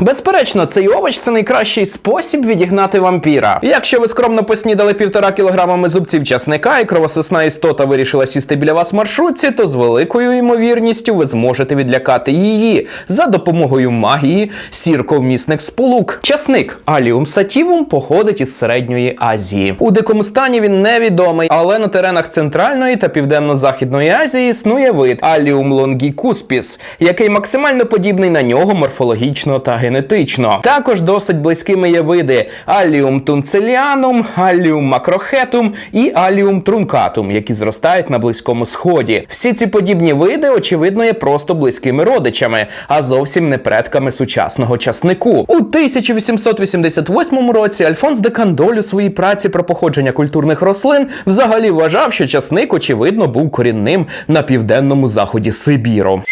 Безперечно, цей овоч це найкращий спосіб відігнати вампіра. Якщо ви скромно поснідали півтора кілограмами зубців часника і кровососна істота вирішила сісти біля вас маршрутці, то з великою ймовірністю ви зможете відлякати її за допомогою магії сірковмісних сполук. Часник Аліум сатівум походить із середньої Азії. У дикому стані він невідомий, але на теренах Центральної та Південно-Західної Азії існує вид Аліум лонгікуспіс, який максимально подібний на нього морфологічно та генетично. Також досить близькими є види Аліум тунцеліанум, Аліум макрохетум і Аліум трункатум, які зростають на близькому сході. Всі ці подібні види, очевидно, є просто близькими родичами, а зовсім не предками сучасного часнику. У 1888 році Альфонс де Кандоль у своїй праці про походження культурних рослин взагалі вважав, що часник, очевидно, був корінним на південному заході Сибіру.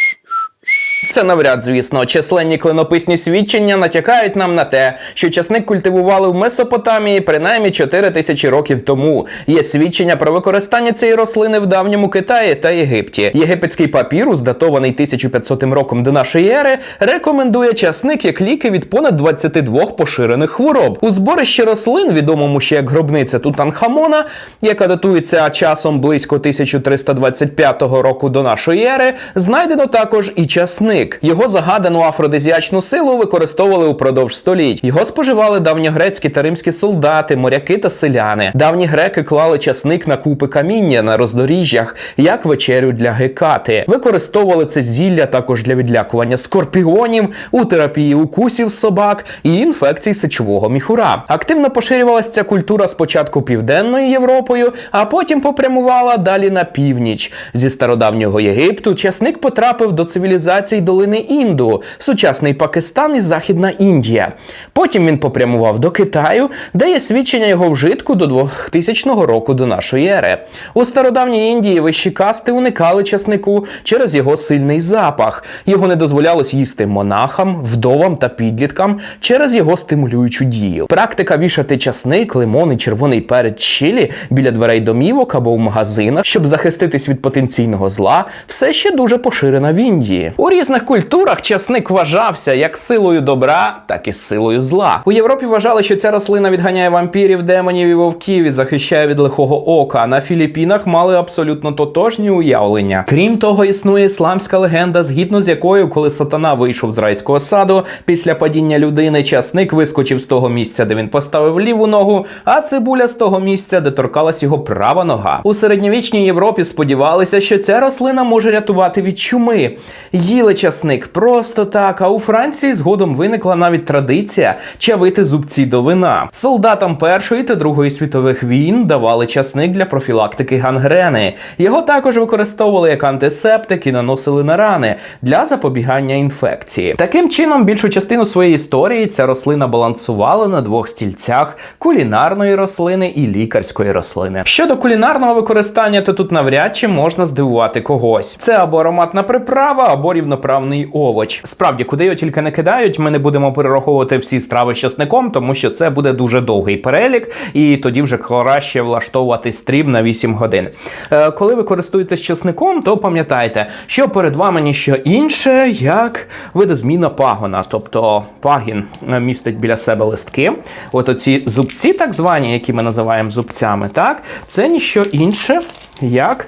Це навряд, звісно, численні клинописні свідчення натякають нам на те, що часник культивували в Месопотамії принаймні 4 тисячі років тому. Є свідчення про використання цієї рослини в давньому Китаї та Єгипті. Єгипетський папірус, датований 1500 роком до нашої ери, рекомендує часник як ліки від понад 22 поширених хвороб. У зборищі рослин, відомому ще як гробниця Тутанхамона, яка датується часом близько 1325 року до нашої ери, знайдено також і часник. Його загадану афродизіачну силу використовували упродовж століть. Його споживали давньогрецькі та римські солдати, моряки та селяни. Давні греки клали часник на купи каміння на роздоріжжях, як вечерю для гекати. Використовували це зілля також для відлякування скорпіонів, у терапії укусів собак і інфекцій сечового міхура. Активно поширювалася ця культура спочатку південною Європою, а потім попрямувала далі на північ. Зі стародавнього Єгипту часник потрапив до цивілізацій долини Інду, сучасний Пакистан і Західна Індія. Потім він попрямував до Китаю, де є свідчення його вжитку до 2000 року до нашої ери. У стародавній Індії вищі касти уникали часнику через його сильний запах. Його не дозволялось їсти монахам, вдовам та підліткам через його стимулюючу дію. Практика вішати часник, лимон і червоний перець чилі біля дверей домівок або в магазинах, щоб захиститись від потенційного зла, все ще дуже поширена в Індії. У різних культурах часник вважався як силою добра, так і силою зла. У Європі вважали, що ця рослина відганяє вампірів, демонів і вовків і захищає від лихого ока. А на Філіппінах мали абсолютно тотожні уявлення. Крім того, існує ісламська легенда, згідно з якою, коли сатана вийшов з райського саду, після падіння людини часник вискочив з того місця, де він поставив ліву ногу, а цибуля з того місця, де торкалась його права нога. У середньовічній Європі сподівалися, що ця рослина може рятувати від чуми. Їли часник просто так. А у Франції згодом виникла навіть традиція чавити зубці до вина. Солдатам Першої та Другої світових війн давали часник для профілактики гангрени. Його також використовували як антисептик і наносили на рани для запобігання інфекції. Таким чином, більшу частину своєї історії ця рослина балансувала на двох стільцях кулінарної рослини і лікарської рослини. Щодо кулінарного використання, то тут навряд чи можна здивувати когось. Це або ароматна приправа, або рівноправний овоч. Справді, куди його тільки не кидають, ми не будемо перераховувати всі страви з часником, тому що це буде дуже довгий перелік, і тоді вже краще влаштовувати стрім на 8 годин. Е, коли ви користуєтесь часником, то пам'ятайте, що перед вами ніщо інше, як видозміна пагона. Тобто пагін е, містить біля себе листки. От оці зубці, так звані, які ми називаємо зубцями, так, це ніщо інше, як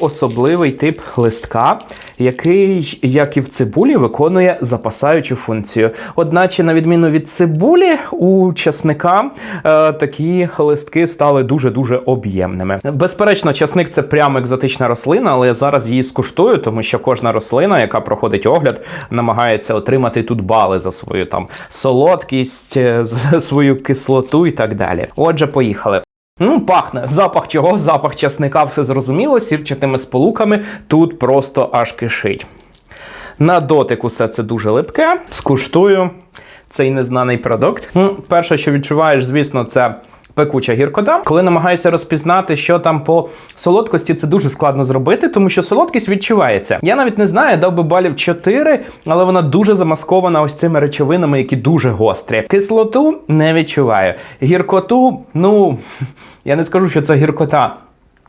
особливий тип листка, який, як і в цибулі, виконує запасаючу функцію. Одначе, на відміну від цибулі, у часника е, такі листки стали дуже-дуже об'ємними. Безперечно, часник це прямо екзотична рослина, але я зараз її скуштую, тому що кожна рослина, яка проходить огляд, намагається отримати тут бали за свою там солодкість, е, за свою кислоту і так далі. Отже, поїхали. Ну, пахне. Запах чого? Запах часника, все зрозуміло, сірчатими сполуками тут просто аж кишить. На дотик усе це дуже липке. Скуштую цей незнаний продукт. Ну, перше, що відчуваєш, звісно, це пекуча гіркота. Коли намагаюся розпізнати, що там по солодкості, це дуже складно зробити, тому що солодкість відчувається. Я навіть не знаю, дав би балів 4, але вона дуже замаскована ось цими речовинами, які дуже гострі. Кислоту не відчуваю. Гіркоту, ну я не скажу, що це гіркота.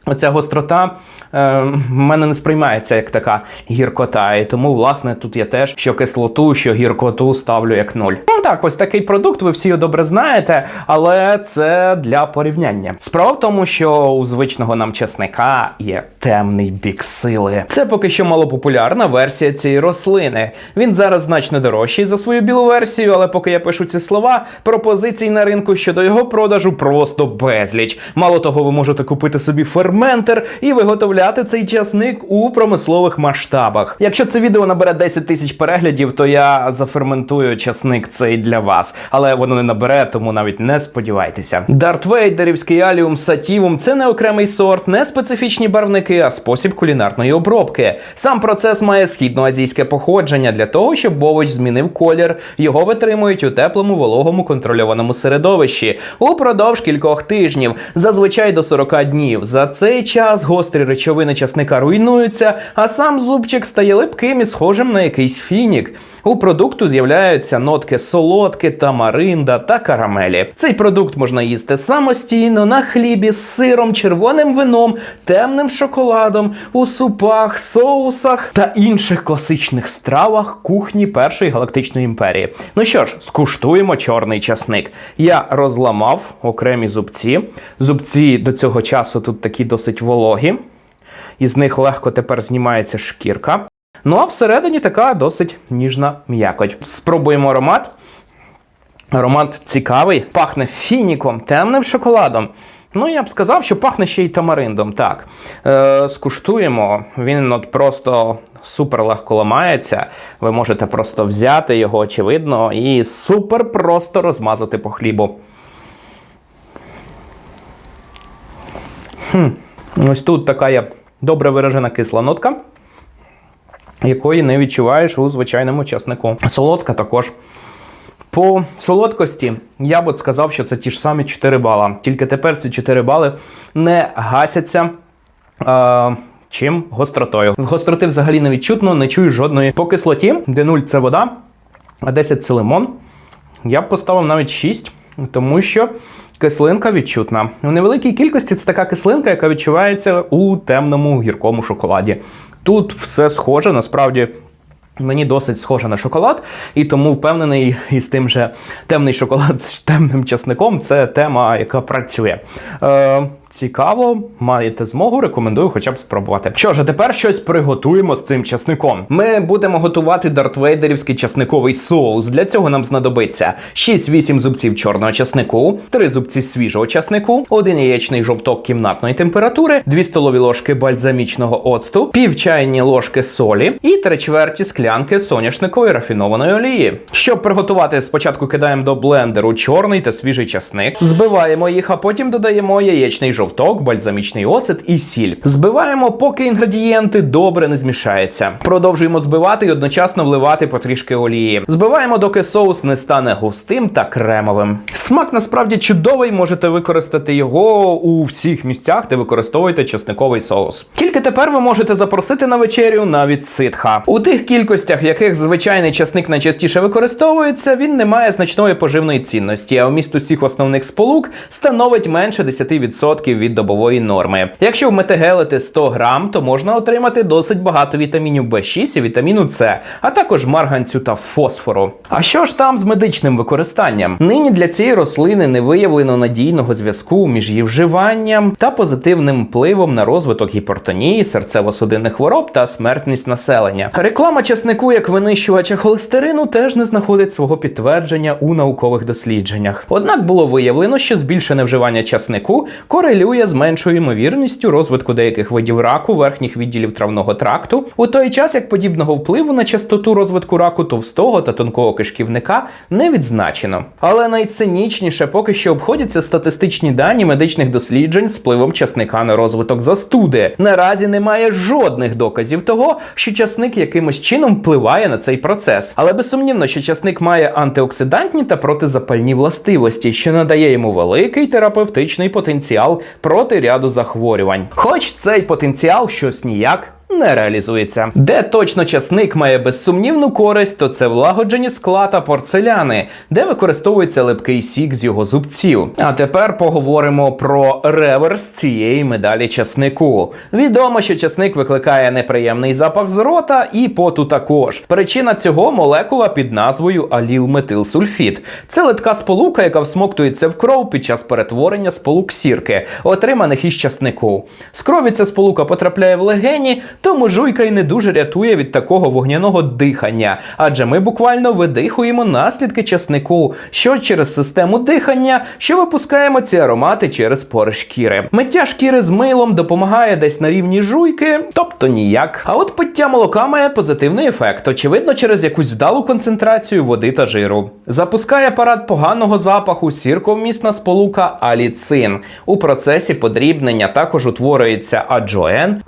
Оця гострота е, в мене не сприймається як така гіркота. І тому, власне, тут я теж що кислоту, що гіркоту ставлю як нуль. Ну так, ось такий продукт, ви всі його добре знаєте, але це для порівняння. Справа в тому, що у звичного нам чесника є темний бік сили. Це поки що малопопулярна версія цієї рослини. Він зараз значно дорожчий за свою білу версію, але поки я пишу ці слова, пропозицій на ринку щодо його продажу просто безліч. Мало того, ви можете купити собі ферментер і виготовляти цей часник у промислових масштабах. Якщо це відео набере 10 тисяч переглядів, то я заферментую часник цей для вас, але воно не набере, тому навіть не сподівайтеся. Дарт Вейдерівський аліум сатівум це не окремий сорт, не специфічні барвники, а спосіб кулінарної обробки. Сам процес має східноазійське походження для того, щоб овоч змінив колір. Його витримують у теплому, вологому контрольованому середовищі упродовж кількох тижнів, зазвичай до 40 днів. За цей час гострі речовини часника руйнуються, а сам зубчик стає липким і схожим на якийсь фінік. У продукту з'являються нотки солодки, тамаринда та карамелі. Цей продукт можна їсти самостійно на хлібі з сиром, червоним вином, темним шоколадом, у супах, соусах та інших класичних стравах кухні Першої галактичної імперії. Ну що ж, скуштуємо чорний часник. Я розламав окремі зубці. Зубці до цього часу тут такі досить вологі. Із них легко тепер знімається шкірка. Ну а всередині така досить ніжна м'якоть. Спробуємо аромат. Аромат цікавий, пахне фініком, темним шоколадом. Ну, я б сказав, що пахне ще й тамариндом. Так. Е, скуштуємо. Він от просто супер легко ламається. Ви можете просто взяти його, очевидно, і супер просто розмазати по хлібу. Хм. Ось тут така є добре виражена кисла нотка якої не відчуваєш у звичайному часнику. Солодка також. По солодкості я б сказав, що це ті ж самі 4 бала. Тільки тепер ці 4 бали не гасяться. Е, Чим гостротою. Гостроти взагалі не відчутно, не чую жодної. По кислоті, де 0 це вода, а 10 це лимон. Я б поставив навіть 6, тому що кислинка відчутна. У невеликій кількості це така кислинка, яка відчувається у темному гіркому шоколаді. Тут все схоже, насправді. Мені досить схоже на шоколад, і тому впевнений із тим же темний шоколад з темним часником це тема, яка працює. Е, Цікаво, маєте змогу, рекомендую хоча б спробувати. Що ж, а тепер щось приготуємо з цим часником. Ми будемо готувати дартвейдерівський часниковий соус. Для цього нам знадобиться 6-8 зубців чорного часнику, 3 зубці свіжого часнику, 1 яєчний жовток кімнатної температури, 2 столові ложки бальзамічного оцту, пів чайні ложки солі і 3 чверті склянки соняшникової рафінованої олії. Щоб приготувати, спочатку кидаємо до блендеру чорний та свіжий часник, збиваємо їх, а потім додаємо яєчний жовток, бальзамічний оцет і сіль. Збиваємо, поки інгредієнти добре не змішаються. Продовжуємо збивати і одночасно вливати потрішки олії. Збиваємо, доки соус не стане густим та кремовим. Смак насправді чудовий, можете використати його у всіх місцях, де використовуєте чесниковий соус. Тільки тепер ви можете запросити на вечерю навіть ситха. У тих кількостях, в яких звичайний часник найчастіше використовується, він не має значної поживної цінності, а вміст усіх основних сполук становить менше 10% від добової норми. Якщо вметегелити 100 грам, то можна отримати досить багато вітамінів В6 і вітаміну С, а також марганцю та фосфору. А що ж там з медичним використанням? Нині для цієї рослини не виявлено надійного зв'язку між її вживанням та позитивним впливом на розвиток гіпертонії, серцево-судинних хвороб та смертність населення. Реклама часнику як винищувача холестерину теж не знаходить свого підтвердження у наукових дослідженнях. Однак було виявлено, що збільшене вживання часнику корелює з меншою ймовірністю розвитку деяких видів раку верхніх відділів травного тракту, у той час як подібного впливу на частоту розвитку раку товстого та тонкого кишківника не відзначено. Але найцинічніше поки що обходяться статистичні дані медичних досліджень з впливом часника на розвиток застуди. Наразі немає жодних доказів того, що часник якимось чином впливає на цей процес. Але безсумнівно, що часник має антиоксидантні та протизапальні властивості, що надає йому великий терапевтичний потенціал проти ряду захворювань. Хоч цей потенціал щось ніяк не реалізується. Де точно часник має безсумнівну користь, то це влагоджені скла та порцеляни, де використовується липкий сік з його зубців. А тепер поговоримо про реверс цієї медалі часнику. Відомо, що часник викликає неприємний запах з рота і поту також. Причина цього молекула під назвою алілметилсульфід. Це литка сполука, яка всмоктується в кров під час перетворення сполук сірки, отриманих із часнику. З крові ця сполука потрапляє в легені, тому жуйка й не дуже рятує від такого вогняного дихання, адже ми буквально видихуємо наслідки часнику, що через систему дихання, що випускаємо ці аромати через пори шкіри. Миття шкіри з милом допомагає десь на рівні жуйки, тобто ніяк. А от пиття молока має позитивний ефект, очевидно, через якусь вдалу концентрацію води та жиру. Запускає апарат поганого запаху сірковмісна сполука аліцин. У процесі подрібнення також утворюється аджоен,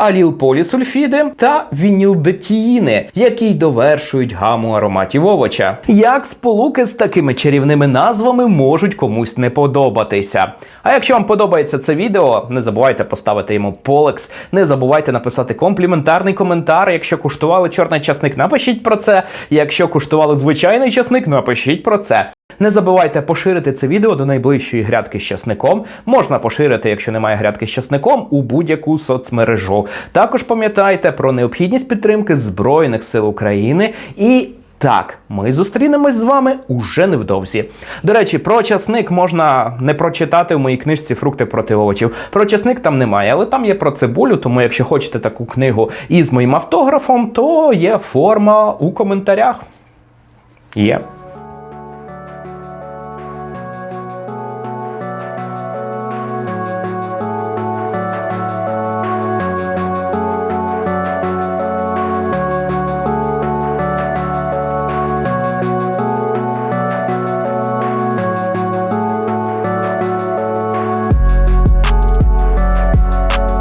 алілполісульфіди та вінілдетіїни, які й довершують гаму ароматів овоча. Як сполуки з такими чарівними назвами можуть комусь не подобатися? А якщо вам подобається це відео, не забувайте поставити йому полекс, не забувайте написати компліментарний коментар. Якщо куштували чорний часник, напишіть про це. Якщо куштували звичайний часник, напишіть про це. Не забувайте поширити це відео до найближчої грядки з часником. Можна поширити, якщо немає грядки з часником, у будь-яку соцмережу. Також пам'ятайте про необхідність підтримки Збройних сил України і. Так, ми зустрінемось з вами уже невдовзі. До речі, про часник можна не прочитати в моїй книжці Фрукти проти овочів. Про часник там немає, але там є про цибулю. Тому, якщо хочете таку книгу із моїм автографом, то є форма у коментарях. Є.